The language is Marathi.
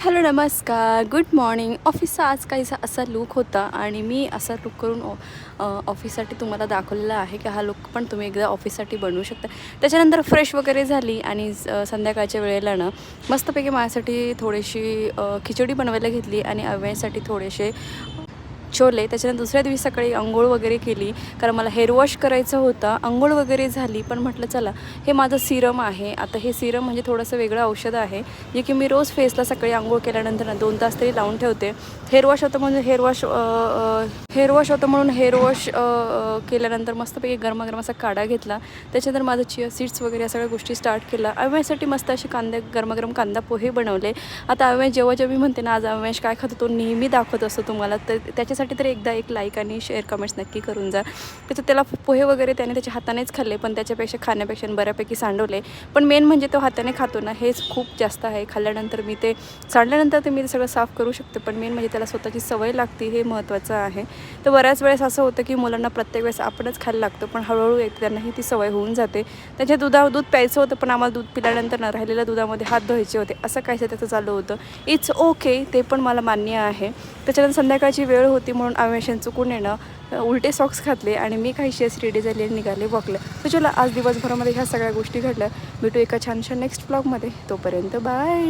हॅलो नमस्कार. Good morning. ऑफिसचा आज काहीसा असा लुक होता आणि मी असा लुक करून ऑ- ऑफिससाठी तुम्हाला दाखवलेला आहे की हा लुक पण तुम्ही एकदा ऑफिससाठी बनवू शकता. त्याच्यानंतर फ्रेश वगैरे झाली आणि संध्याकाळच्या वेळेला ना मस्तपैकी माझ्यासाठी थोडीशी खिचडी बनवायला घेतली आणि अव्यासाठी थोडेसे छोले त्याच्यानंतर दुसऱ्या दिवशी सकाळी आंघोळ वगैरे केली. कारण मला हेअर वॉश करायचं होतं. आंघोळ वगैरे झाली पण म्हटलं चला हे माझं सिरम आहे. आता हे सिरम म्हणजे थोडंसं वेगळं औषध आहे. जे की मी रोज फेसला सकाळी आंघोळ केल्यानंतर ना दोन तास तरी लावून ठेवते. हेअर वॉश होतं म्हणजे हेअर वॉश हेअर वॉश होतं म्हणून हेअर वॉश केल्यानंतर मस्तपैकी गरमागरम असा काढा घेतला. त्याच्यानंतर माझं चिया सीड्स वगैरे या सगळ्या गोष्टी स्टार्ट केला अव्यासाठी मस्त असे कांदे गरमागरम कांदा पोहे बनवले. आता अव्याश जेव्हा जेव्हा मी म्हणते ना आज अव्याश काय खातो? तो नेहमी दाखवत असतो तुम्हाला. तर त्याच्यासाठी तर एकदा एक लाईक आणि शेअर कमेंट्स नक्की करून जा. त्याचं त्याला पोहे वगैरे त्याने त्याच्या हातानेच खाल्ले पण त्याच्यापेक्षा खाण्यापेक्षा बऱ्यापैकी सांडवले. पण मेन म्हणजे तो हाताने खातो ना हेच खूप जास्त आहे. खाल्ल्यानंतर मी ते सांडल्यानंतर ते मी ते सगळं साफ करू शकते पण मेन म्हणजे त्याला स्वतःची सवय लागते हे महत्त्वाचं आहे. तर बऱ्याच वेळेस असं होतं की मुलांना प्रत्येक वेळेस आपणच खायला लागतो पण हळूहळू एक त्यांनाही ती सवय होऊन जाते. त्याच्या दुधा दूध प्यायचं होतं पण आम्हाला दूध पिल्यानंतर ना राहिलेल्या दुधामध्ये हात धुवायचे होते. असं काहीसं त्याचं चालू होतं. इट्स ओके ते पण मला मान्य आहे. त्याच्यानंतर संध्याकाळची वेळ होती म्हणून आम्ही चुकून येणं उलटे सॉक्स घातले आणि मी काहीशी अशी रेडी झाली निघाले वॉकला तर चला आज दिवसभरामध्ये ह्या सगळ्या गोष्टी घडल्या. भेटू एका छानशा नेक्स्ट ब्लॉगमध्ये तोपर्यंत बाय